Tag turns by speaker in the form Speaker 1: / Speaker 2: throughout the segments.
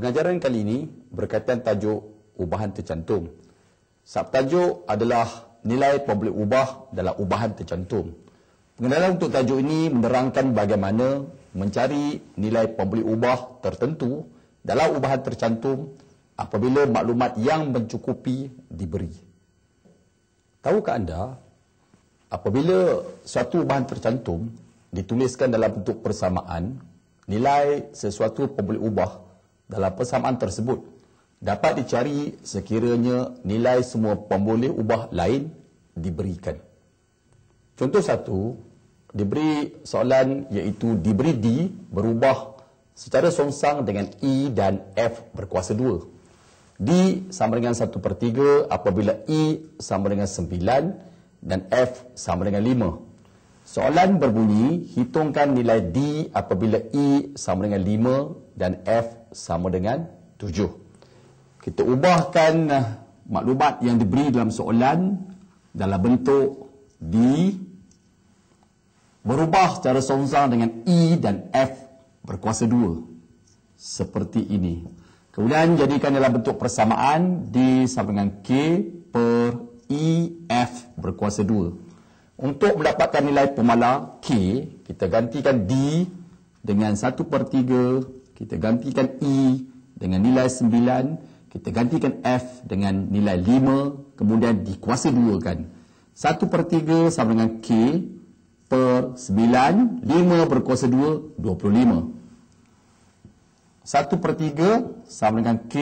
Speaker 1: Pengajaran kali ini berkaitan tajuk ubahan tercantum. Subtajuk adalah nilai pembeli ubah dalam ubahan tercantum. Pengenalan untuk tajuk ini menerangkan bagaimana mencari nilai pembeli ubah tertentu dalam ubahan tercantum apabila maklumat yang mencukupi diberi. Tahukah anda apabila suatu ubahan tercantum dituliskan dalam bentuk persamaan, nilai sesuatu pembeli ubah dalam persamaan tersebut dapat dicari sekiranya nilai semua pemboleh ubah lain diberikan. Contoh satu, diberi soalan iaitu diberi D berubah secara songsang dengan E dan F berkuasa 2. D sama dengan 1 per 3 apabila E sama dengan 9 dan F sama dengan 5. Soalan berbunyi, hitungkan nilai D apabila E sama dengan 5 dan F sama dengan 7. Kita ubahkan uh, maklumat yang diberi dalam soalan dalam bentuk D berubah secara songsang dengan E dan F berkuasa 2. Seperti ini. Kemudian jadikan dalam bentuk persamaan D sama dengan K per E F berkuasa 2. Untuk mendapatkan nilai pemala K, kita gantikan D dengan 1 per 3, kita gantikan E dengan nilai 9, kita gantikan F dengan nilai 5, kemudian dikuasa 2 kan. 1 per 3 sama dengan K per 9, 5 berkuasa 2, 25. 1 per 3 sama dengan K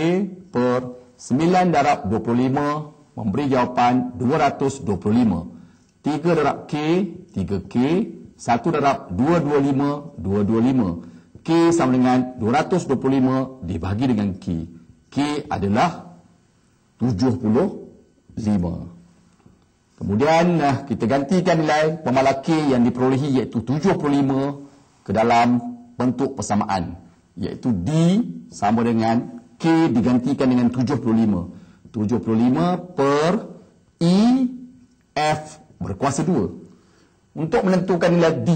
Speaker 1: per 9 darab 25 memberi jawapan 225. 3 darab K, 3K. 1 darab 225, 225. K sama dengan 225 dibagi dengan K. K adalah 75. Kemudian kita gantikan nilai pemala K yang diperolehi iaitu 75 ke dalam bentuk persamaan. Iaitu D sama dengan K digantikan dengan 75. 75 per E F berkuasa 2. Untuk menentukan nilai D,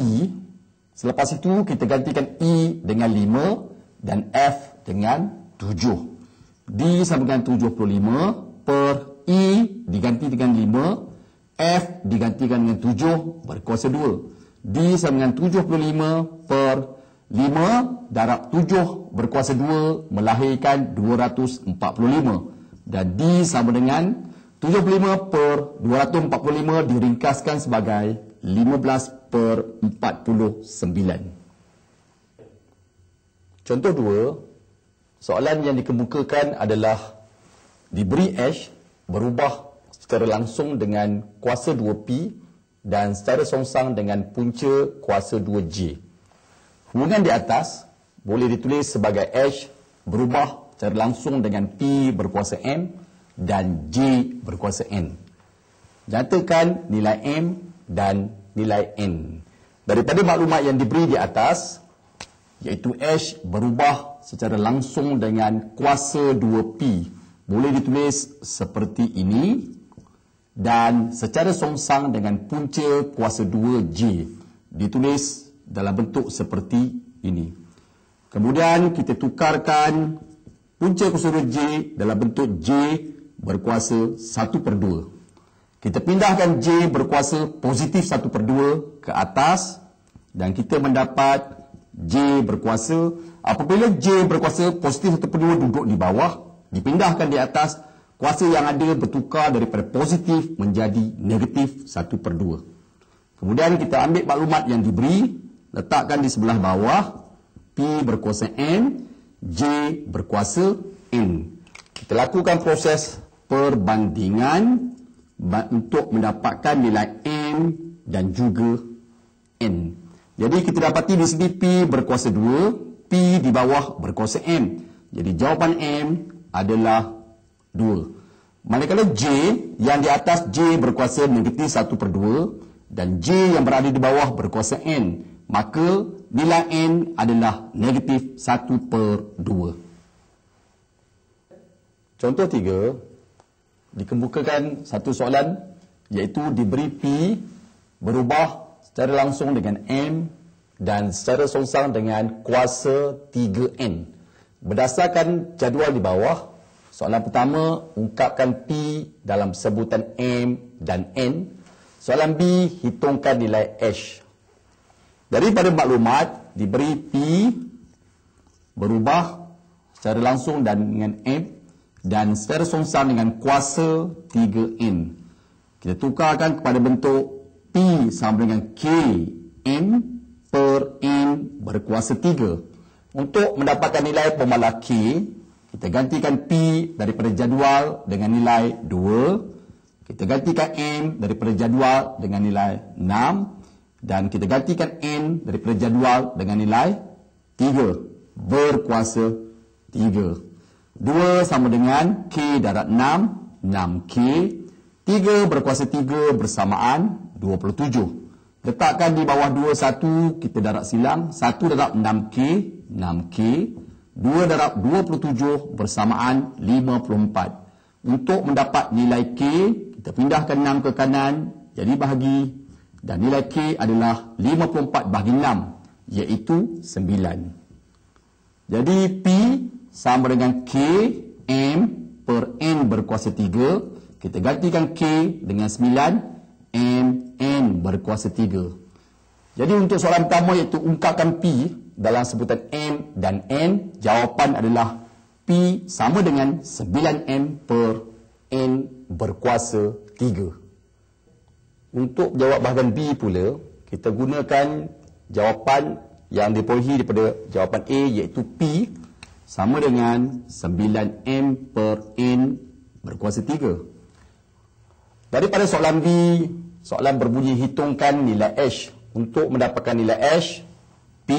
Speaker 1: selepas itu kita gantikan E dengan 5 dan F dengan 7. D sama dengan 75 per E diganti dengan 5 F digantikan dengan 7 berkuasa 2. D sama dengan 75 per 5 darab 7 berkuasa 2 melahirkan 245. Dan D sama dengan 75 per 245 diringkaskan sebagai 15 per 49. Contoh 2, soalan yang dikemukakan adalah diberi H berubah secara langsung dengan kuasa 2P dan secara songsang dengan punca kuasa 2J. Hubungan di atas boleh ditulis sebagai H berubah secara langsung dengan P berkuasa M dan J berkuasa N. Nyatakan nilai M dan nilai N. Daripada maklumat yang diberi di atas, iaitu H berubah secara langsung dengan kuasa 2P. Boleh ditulis seperti ini dan secara songsang dengan punca kuasa 2J ditulis dalam bentuk seperti ini. Kemudian kita tukarkan punca kuasa 2J dalam bentuk J berkuasa 1 per 2. Kita pindahkan J berkuasa positif 1 per 2 ke atas dan kita mendapat J berkuasa apabila J berkuasa positif 1 per 2 duduk di bawah dipindahkan di atas kuasa yang ada bertukar daripada positif menjadi negatif 1 per 2. Kemudian kita ambil maklumat yang diberi, letakkan di sebelah bawah, P berkuasa N, J berkuasa N. Kita lakukan proses perbandingan untuk mendapatkan nilai N dan juga N. Jadi kita dapati di sini P berkuasa 2, P di bawah berkuasa M. Jadi jawapan M adalah 2. Manakala J yang di atas J berkuasa negatif 1 per 2 dan J yang berada di bawah berkuasa N. Maka nilai N adalah negatif 1 per 2. Contoh 3. Dikemukakan satu soalan iaitu diberi P berubah secara langsung dengan M dan secara songsang dengan kuasa 3N. Berdasarkan jadual di bawah, soalan pertama ungkapkan P dalam sebutan M dan N. Soalan B, hitungkan nilai H. Daripada maklumat, diberi P berubah secara langsung dan dengan M dan secara songsam dengan kuasa 3N. Kita tukarkan kepada bentuk P sama dengan K M per N berkuasa 3. Untuk mendapatkan nilai pemalah K, kita gantikan P daripada jadual dengan nilai 2. Kita gantikan M daripada jadual dengan nilai 6. Dan kita gantikan N daripada jadual dengan nilai 3. Berkuasa 3. 2 sama dengan K darat 6, 6K. 3 berkuasa 3 bersamaan 27. Letakkan di bawah 2, 1, kita darab silang. 1 darab 6K, 6K. 2 darab 27 bersamaan 54. Untuk mendapat nilai K, kita pindahkan 6 ke kanan, jadi bahagi. Dan nilai K adalah 54 bahagi 6, iaitu 9. Jadi P sama dengan K, M per N berkuasa 3. Kita gantikan K dengan 9, M N berkuasa tiga. Jadi untuk soalan pertama iaitu ungkapkan P dalam sebutan M dan N, jawapan adalah P sama dengan 9M per N berkuasa 3. Untuk jawab bahagian B pula, kita gunakan jawapan yang diperolehi daripada jawapan A iaitu P sama dengan 9M per N berkuasa 3. Daripada soalan B, soalan berbunyi hitungkan nilai H. Untuk mendapatkan nilai H, P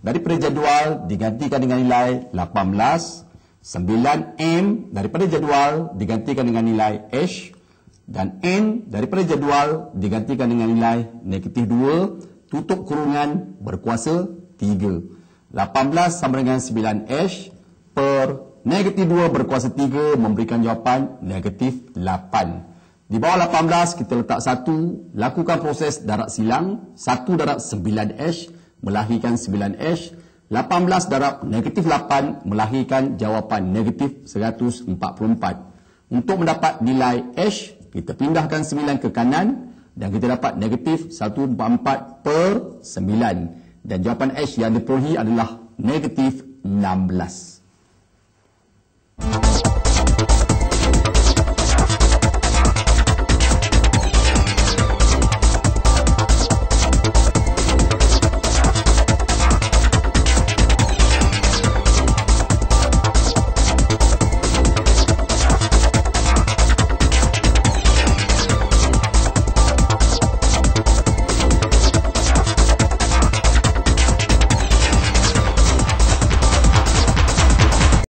Speaker 1: daripada jadual digantikan dengan nilai 18, 9M daripada jadual digantikan dengan nilai H, dan N daripada jadual digantikan dengan nilai negatif 2, tutup kurungan berkuasa 3. 18 sama dengan 9H per negatif 2 berkuasa 3 memberikan jawapan negatif 8. Di bawah 18 kita letak 1, lakukan proses darat silang, 1 darab 9H melahirkan 9H, 18 darab negatif 8 melahirkan jawapan negatif 144. Untuk mendapat nilai H, kita pindahkan 9 ke kanan dan kita dapat negatif 144 per 9. Dan jawapan H yang diperolehi adalah negatif 16.